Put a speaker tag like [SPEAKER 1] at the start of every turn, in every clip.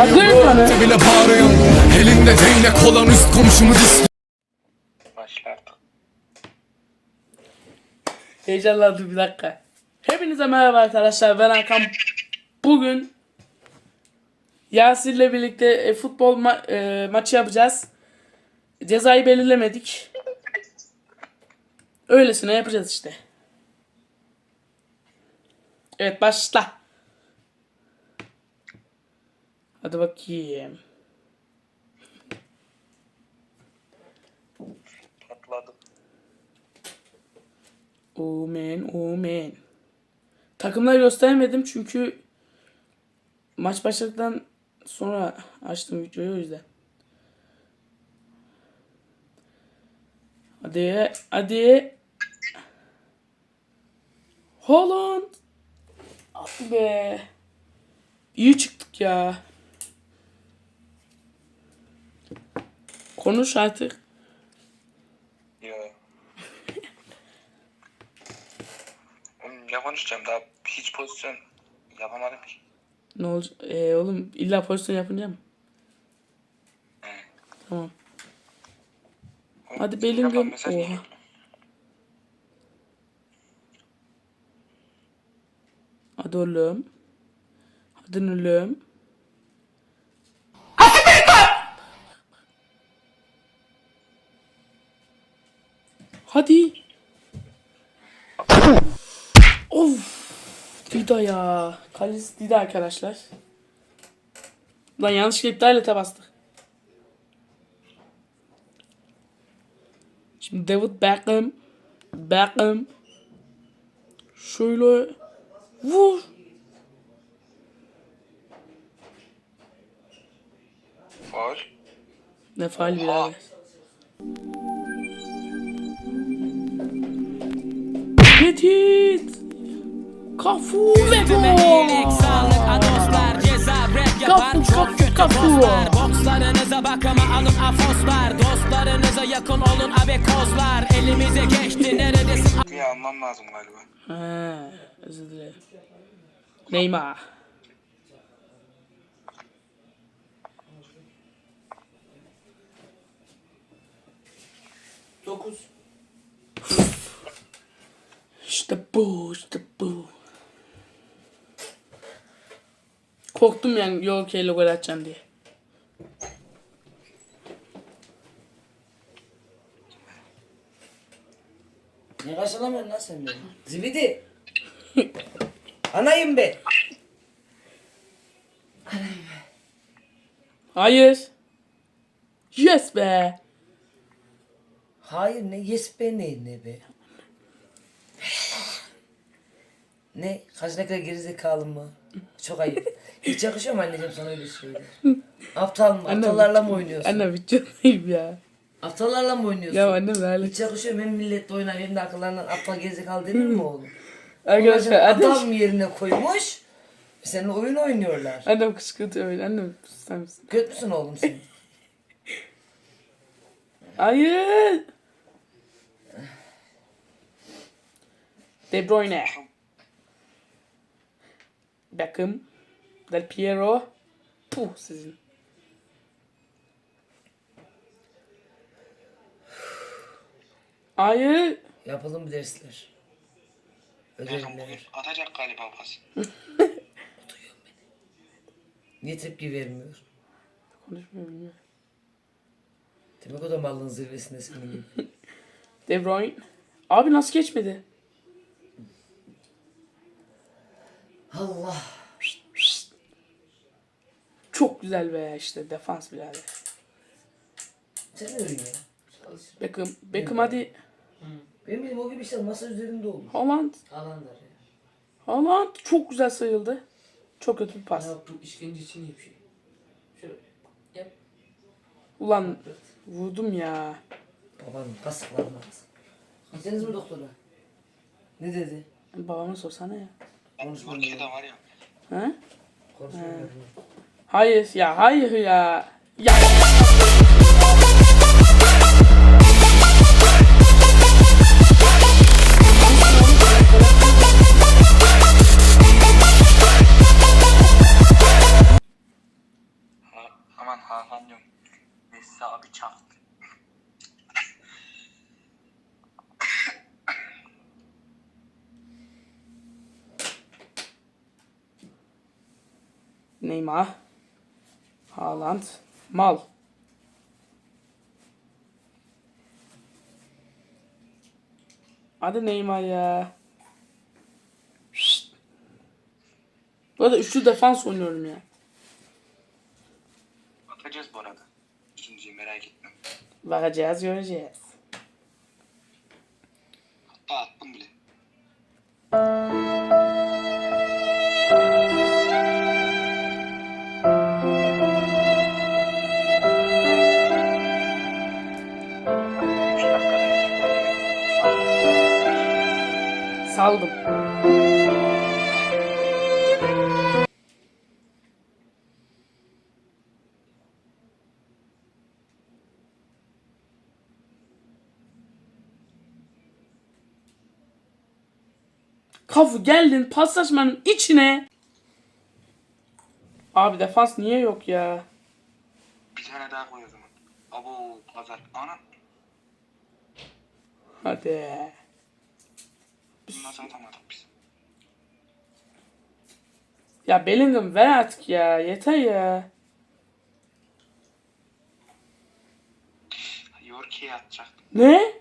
[SPEAKER 1] anlamıyorum bile bağırıyorum Elinde değnek olan üst komşumu dis
[SPEAKER 2] Başla artık.
[SPEAKER 3] Heyecanlandım bir dakika. Hepinize merhaba arkadaşlar ben Hakan. Bugün Yasir'le birlikte e, futbol ma- e, maçı yapacağız. Cezayı belirlemedik. Öylesine yapacağız işte. Evet başla. Hadi bakayım.
[SPEAKER 2] Patladım.
[SPEAKER 3] Omen, omen. Takımları göstermedim çünkü maç başladıktan sonra açtım videoyu o yüzden. Hadi, hadi. Holland. Ah be. İyi çıktık ya. Konuş artık.
[SPEAKER 2] Oğlum ne konuşacağım daha hiç pozisyon yapamadım ki.
[SPEAKER 3] Ne olacak? Ee, oğlum illa pozisyon yapınca mı? Tamam.
[SPEAKER 2] Oğlum,
[SPEAKER 3] Hadi Bellingham.
[SPEAKER 2] mesaj
[SPEAKER 3] Oha. Hadi oğlum. Hadi oğlum. Hadi. of. Dida ya. Kalesi Dida arkadaşlar. Lan yanlışlıkla iptal ete bastık. Şimdi David Beckham. Beckham. Şöyle. Vur.
[SPEAKER 2] Faul.
[SPEAKER 3] Ne faal bir Petit. Kafu ve gol. Kafu,
[SPEAKER 4] çok
[SPEAKER 3] kafu,
[SPEAKER 4] kötü
[SPEAKER 3] kafu.
[SPEAKER 4] Bokslarınıza bakıma alın afoslar Dostlarınıza yakın olun abekozlar Elimize geçti neredesin
[SPEAKER 2] Ya almam lazım galiba.
[SPEAKER 3] Ha, özür dilerim. Neymar.
[SPEAKER 5] Dokuz.
[SPEAKER 3] İşte bu, işte bu. Korktum yani yok keyle gol atacağım diye.
[SPEAKER 5] Ne karşılamıyorsun lan sen beni? Zibidi. Anayım be.
[SPEAKER 3] Hayır. Yes be.
[SPEAKER 5] Hayır ne yes be ne ne be. Ne? Kaç ne kadar gerizekalı mı? Çok ayıp. Hiç yakışıyor mu anneciğim sana öyle şeyler? Aptal mı? Aptallarla mı oynuyorsun?
[SPEAKER 3] Anne videodayım ya.
[SPEAKER 5] Aptallarla mı oynuyorsun?
[SPEAKER 3] Ya annem öyle.
[SPEAKER 5] Hiç yakışıyor mu? Hem milletle oynar hem de akıllarından aptal gerizekalı denir mi oğlum?
[SPEAKER 3] Arkadaşlar
[SPEAKER 5] Adam
[SPEAKER 3] annem,
[SPEAKER 5] yerine koymuş. Seninle oyun oynuyorlar.
[SPEAKER 3] annem kışkırtıyor öyle. Annem susar mısın?
[SPEAKER 5] Göt müsün oğlum sen?
[SPEAKER 3] Hayır. De Bruyne. Beckham. Del Piero. Puh sizin. Hayır.
[SPEAKER 5] Yapalım dersler.
[SPEAKER 2] Beckham bugün
[SPEAKER 5] Ödevler.
[SPEAKER 2] atacak galiba pas.
[SPEAKER 5] Niye tepki vermiyor?
[SPEAKER 3] Konuşmuyor bilmiyorum.
[SPEAKER 5] Demek o da malın zirvesinde senin gibi.
[SPEAKER 3] De Bruyne. Abi nasıl geçmedi?
[SPEAKER 5] Allah.
[SPEAKER 3] Çok güzel be işte defans birader.
[SPEAKER 5] Sen ne öyle ya?
[SPEAKER 3] Beckham. Beckham hadi.
[SPEAKER 5] Benim bildiğim o gibi şey masa üzerinde olur.
[SPEAKER 3] Haaland.
[SPEAKER 5] Alanlar ya.
[SPEAKER 3] Haaland çok güzel sayıldı. Çok kötü bir pas.
[SPEAKER 6] Ya bu işkence için iyi bir şey. Şöyle yap.
[SPEAKER 3] Ulan vurdum ya.
[SPEAKER 5] Baban kasıklanmaz. Gittiniz mi doktora? Ne dedi?
[SPEAKER 3] Babama sorsana ya.
[SPEAKER 5] Konuşma.
[SPEAKER 2] Ülkede var ya.
[SPEAKER 3] Ha? Hayır ya hayır ya. Ya
[SPEAKER 2] Hakan diyorum. Messi abi çaktı.
[SPEAKER 3] Neymar. Haaland. Mal. Hadi Neymar ya. Şşt. Bu arada üçlü defans oynuyorum ya.
[SPEAKER 2] Atacağız bu arada. İkinciyi merak etme.
[SPEAKER 3] Bakacağız göreceğiz.
[SPEAKER 2] Hatta attım bile.
[SPEAKER 3] Saldım. Kafu geldin paslaşmanın içine. Abi defans niye yok ya?
[SPEAKER 2] Bir tane daha koy o zaman. Abo pazar. Ana.
[SPEAKER 3] Hadi.
[SPEAKER 2] Atamadık biz?
[SPEAKER 3] Ya Bellingham ver artık ya. Yeter ya.
[SPEAKER 2] Yorki'ye atacaktım.
[SPEAKER 3] Ne?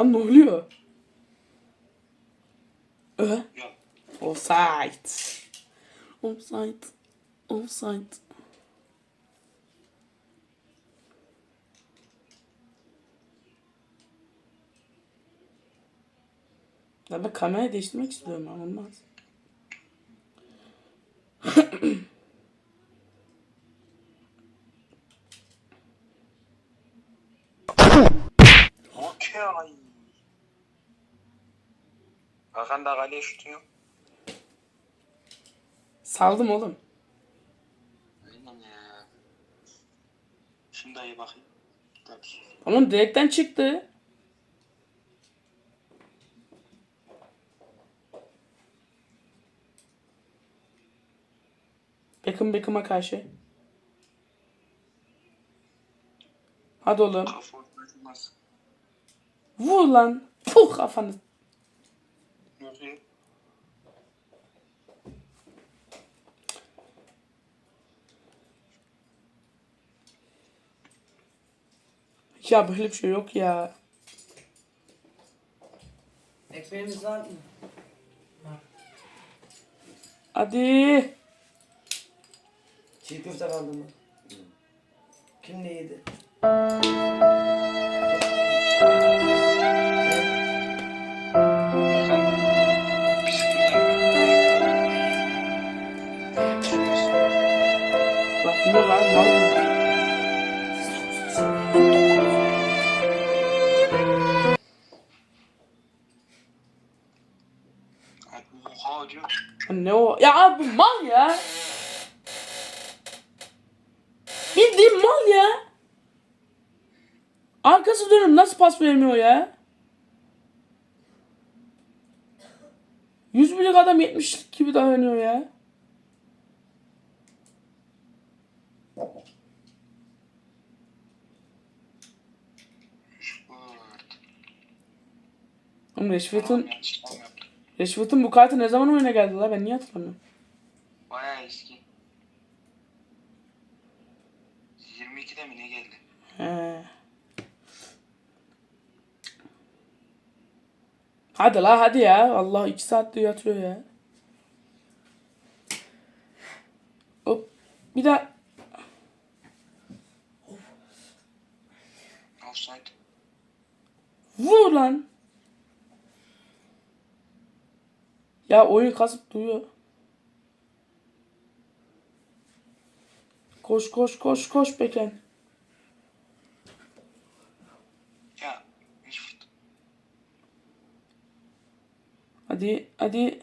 [SPEAKER 3] Lan ne oluyor? Ee?
[SPEAKER 2] Yok.
[SPEAKER 3] Offside. Offside. Offside. Ya ben kamerayı değiştirmek istiyorum ama olmaz.
[SPEAKER 2] Okey. Hakan da kaleye şutu yok.
[SPEAKER 3] Saldım oğlum.
[SPEAKER 2] Aynen ya. Da iyi bakayım. Tabii.
[SPEAKER 3] Oğlum direkten çıktı. Beckham Beckham'a karşı. Hadi oğlum. Vur lan. Puh kafanı.
[SPEAKER 2] Ya
[SPEAKER 3] böyle bir şey yok ya.
[SPEAKER 5] Ekmeğimiz var mı?
[SPEAKER 3] Hadi.
[SPEAKER 5] Çiğ köfte kaldı mı? Kim ne yedi?
[SPEAKER 3] Vermiyor ya? 100 birlik adam 70 gibi davranıyor ya. Oğlum Reşvet'in. Reşvet'in bu kartı ne zaman oyuna geldi la ben niye hatırlamıyorum?
[SPEAKER 2] Bayağı eski. 22'de mi ne geldi?
[SPEAKER 3] He. Hadi la hadi ya. Allah iki saattir yatıyor ya. Hop. Bir daha.
[SPEAKER 2] Offside.
[SPEAKER 3] Vur lan. Ya oyun kasıp duruyor. Koş koş koş koş Beken.
[SPEAKER 2] Ya. hiç fut-
[SPEAKER 3] Hadi.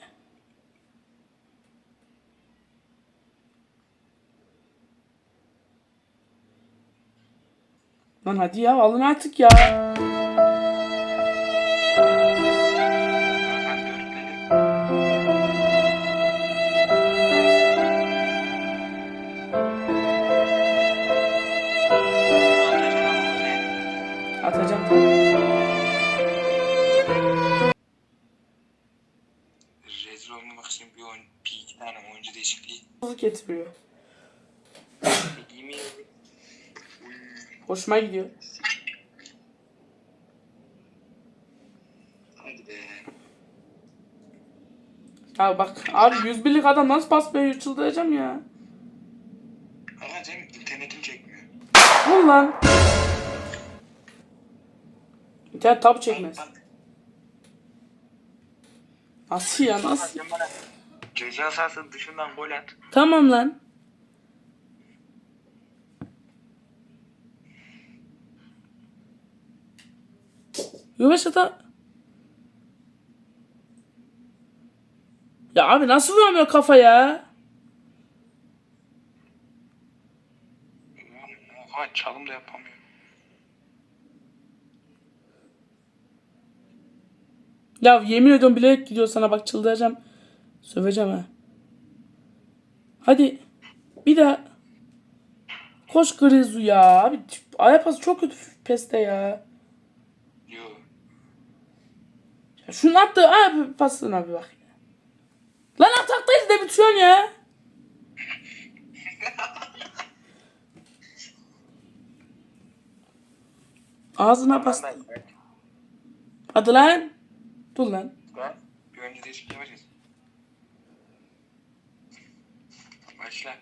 [SPEAKER 3] Lan hadi ya alın artık ya. Hızlı getiriyor.
[SPEAKER 2] Yemin ederim.
[SPEAKER 3] Hoşuma gidiyor.
[SPEAKER 2] Hadi be.
[SPEAKER 3] Ya bak abi 101'lik adam nasıl pas veriyor çıldıracağım ya.
[SPEAKER 2] Ama Cem internetim çekmiyor.
[SPEAKER 3] Vur lan. İnternet tabi çekmez.
[SPEAKER 2] Bak.
[SPEAKER 3] Nasıl ya nasıl?
[SPEAKER 2] Ceza sahası dışından gol at.
[SPEAKER 3] Tamam lan. Yavaş ata. Ya abi nasıl vuramıyor kafaya?
[SPEAKER 2] Oha çalım da yapamıyor.
[SPEAKER 3] Ya yemin ediyorum bilerek gidiyor sana bak çıldıracağım. Söveceğim ha. Hadi. Bir daha. Koş Grizu ya. Abi ayak pası çok kötü peste ya.
[SPEAKER 2] Yo.
[SPEAKER 3] ya şunun attığı ayak pasına bir bak. Lan ataktayız de bitiriyorsun ya. Ağzına bas.
[SPEAKER 2] Ben, ben,
[SPEAKER 3] Hadi lan. Dur lan.
[SPEAKER 2] ben bir önce değişik yapacağız. Başla.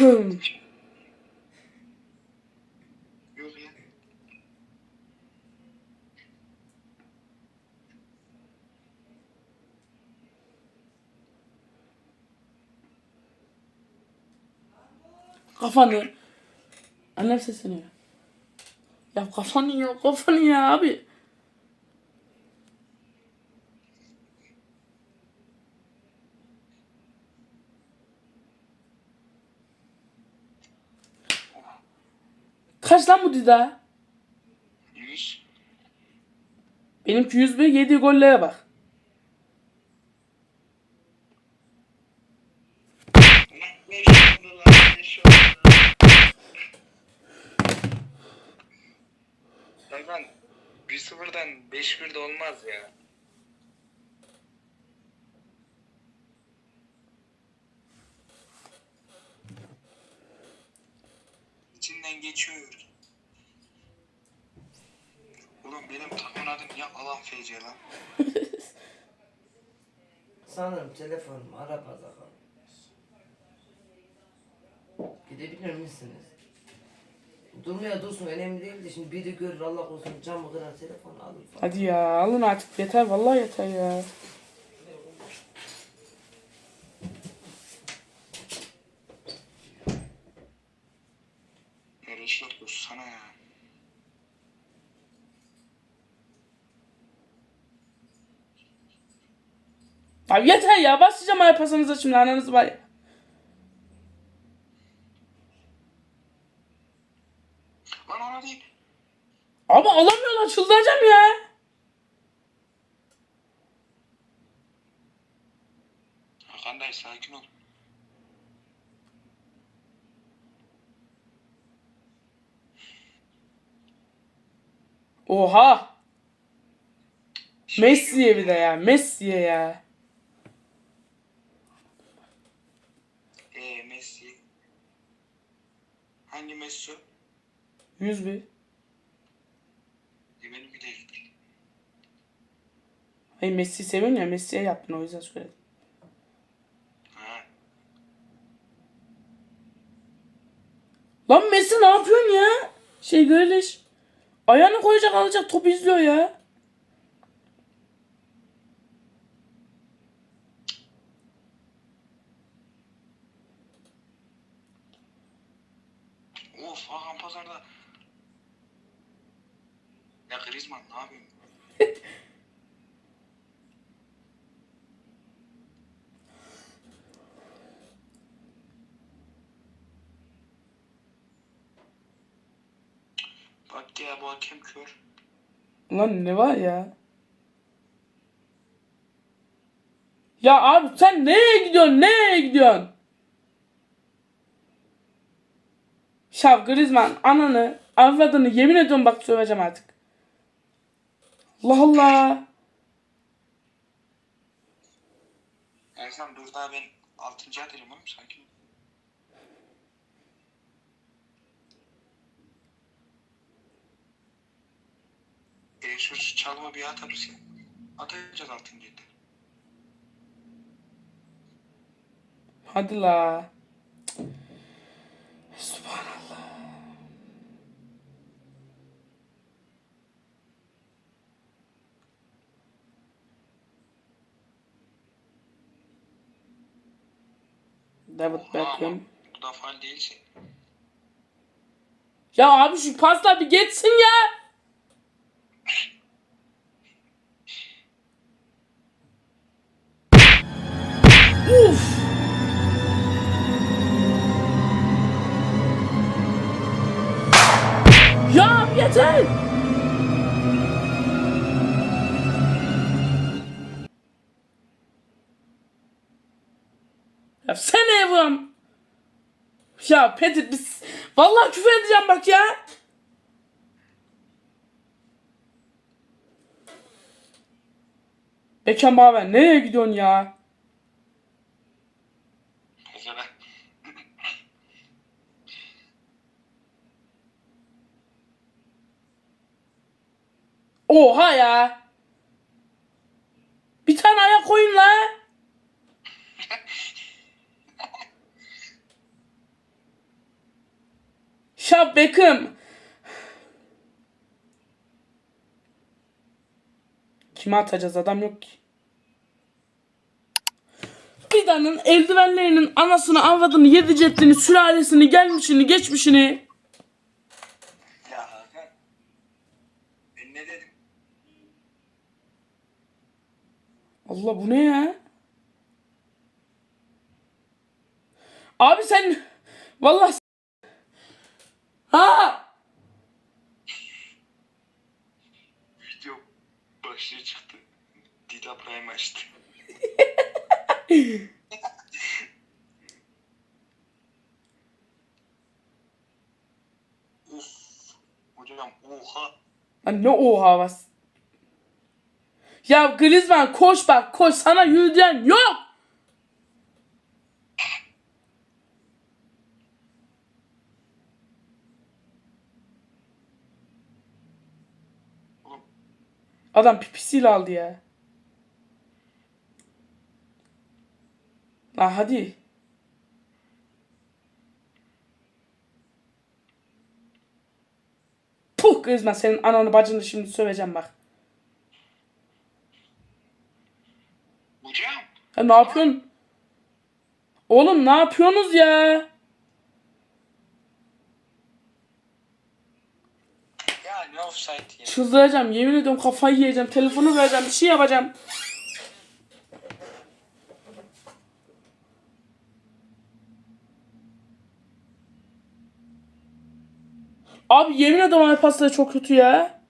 [SPEAKER 2] Yok ya.
[SPEAKER 3] Kafanı. Annem sesleniyor. Ya kafanı ya kafanı ya abi. Kaç lan bu Dida?
[SPEAKER 2] Yüz.
[SPEAKER 3] Benimki 101 yediği gollere bak.
[SPEAKER 2] Ulan beş oldu lan beş oldu. Hayvan 1-0'dan 5-1 de olmaz ya. İçinden geçiyor. Ulan benim takımın adı niye Alan FC lan?
[SPEAKER 5] Sanırım telefonum arabada kalmış. Gidebilir misiniz? Durmaya dursun önemli değil de şimdi biri görür Allah korusun camı kırar telefonu alır falan.
[SPEAKER 3] Hadi ya alın artık yeter vallahi yeter ya.
[SPEAKER 2] Ya Reşat sana ya.
[SPEAKER 3] Abi yeter ya başlayacağım ayak pasınıza şimdi ananız var ya.
[SPEAKER 2] Lan ona değil.
[SPEAKER 3] Abi alamıyorlar çıldıracağım ya.
[SPEAKER 2] Hakan dayı sakin ol.
[SPEAKER 3] Oha. Messi'ye bir de ya. Messi'ye ya.
[SPEAKER 2] Eee Messi. Hangi Messi? o?
[SPEAKER 3] 101.
[SPEAKER 2] E, benimki değil.
[SPEAKER 3] Hayır Messi'yi seviyorsun ya Messi'ye yaptın o yüzden söyledim.
[SPEAKER 2] Ha.
[SPEAKER 3] Lan Messi ne yapıyorsun ya? Şey Grealish. Ayağını koyacak alacak topu izliyor ya.
[SPEAKER 2] Of Hakan pazarda. Ya Griezmann ne yapıyorsun? Bak ya bu hakem kör.
[SPEAKER 3] Lan ne var ya? Ya abi sen nereye gidiyorsun? Nereye gidiyorsun? Ya Griezmann ananı avradını yemin ediyorum bak söveceğim artık. Allah Allah.
[SPEAKER 2] Erkan dur daha ben 6. atacağım oğlum sanki. Şu çalma bir atarız ya. Atacağız 6.
[SPEAKER 3] Hadi la. Subhanallah. David Beckham.
[SPEAKER 2] Bu da faal değilse.
[SPEAKER 3] Ya abi şu pasla bir geçsin ya. Ya sen Evrim. Ya Petit biz... Vallahi küfür edeceğim bak ya. Beckham abi nereye gidiyorsun ya? Oha ya. Bir tane ayak koyun la. Ya Beckham. Kime atacağız adam yok ki. Vida'nın eldivenlerinin anasını avradını yedi ceddini sülalesini gelmişini geçmişini
[SPEAKER 2] ya Hakan. Ben ne dedim?
[SPEAKER 3] Allah bu ne ya? Abi sen vallahi ha
[SPEAKER 2] Video başlığı çıktı. Dida Prime açtı. Uf. Hocam oha.
[SPEAKER 3] Lan ne oha vas. Ya Griezmann koş bak koş sana yürüyen yok. Adam pipisiyle aldı ya. La hadi. Puh Griezmann senin ananı bacını şimdi söveceğim bak.
[SPEAKER 2] hocam.
[SPEAKER 3] Ya ne yapıyorsun? Oğlum ne yapıyorsunuz ya?
[SPEAKER 2] Ya ne offside ya.
[SPEAKER 3] Çıldıracağım yemin ediyorum kafayı yiyeceğim. Telefonu vereceğim bir şey yapacağım. Abi yemin ediyorum iPas'ta çok kötü ya.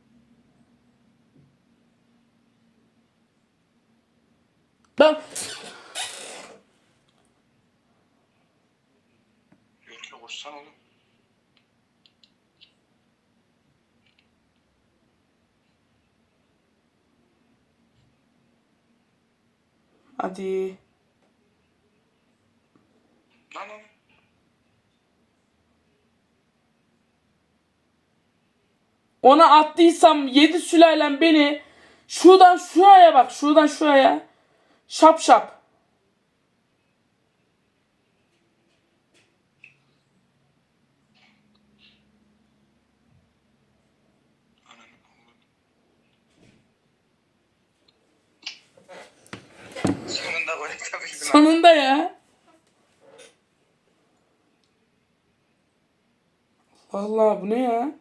[SPEAKER 3] Ben
[SPEAKER 2] Yürü koşsan oğlum.
[SPEAKER 3] Hadi.
[SPEAKER 2] Oğlum.
[SPEAKER 3] Ona attıysam yedi sülalem beni şuradan şuraya bak şuradan şuraya şap şap.
[SPEAKER 2] Ananı oğlum. Sonunda gol atabildim.
[SPEAKER 3] Sonunda ya. Vallahi bu ne ya?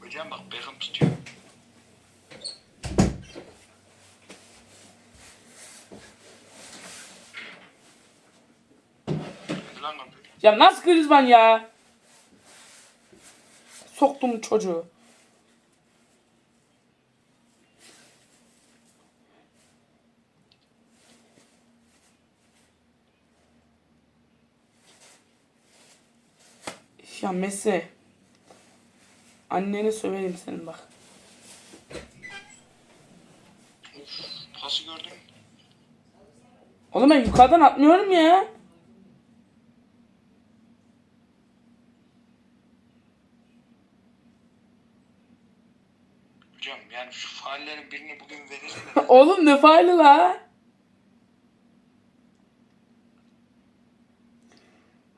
[SPEAKER 2] Hocam bak Beckham tutuyor.
[SPEAKER 3] Ya nasıl Griezmann ya? Soktum çocuğu. Ya Messi. Anneni söverim senin bak.
[SPEAKER 2] Pası gördün?
[SPEAKER 3] Oğlum ben yukarıdan atmıyorum ya.
[SPEAKER 2] Hocam yani şu faallerin birini bugün verirler.
[SPEAKER 3] Oğlum ne faali la?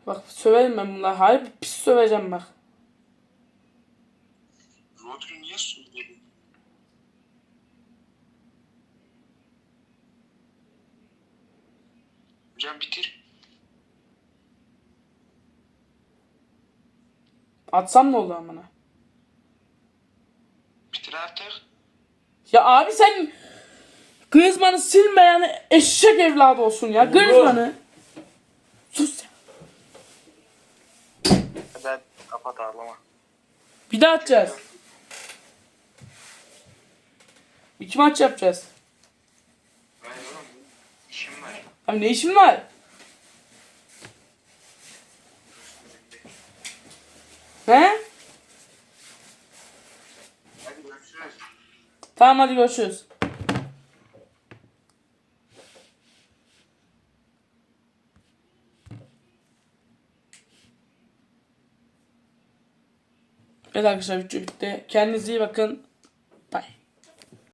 [SPEAKER 3] Bak söverim ben bunları. Harbi pis söveceğim bak.
[SPEAKER 2] Rodri niye söyledi? Hocam bitir.
[SPEAKER 3] Atsam ne olur amına?
[SPEAKER 2] Bitir artık.
[SPEAKER 3] Ya abi sen Griezmann'ı silme yani eşek evladı olsun ya. Griezmann'ı. Sus ya.
[SPEAKER 2] Hadi hadi kapat ağlama.
[SPEAKER 3] Bir daha atacağız. İki maç yapacağız.
[SPEAKER 2] Hayır oğlum işim var.
[SPEAKER 3] Abi ne işin var? He?
[SPEAKER 2] Hadi görüşürüz.
[SPEAKER 3] Tamam hadi görüşürüz. Evet arkadaşlar video bitti. Kendinize iyi bakın.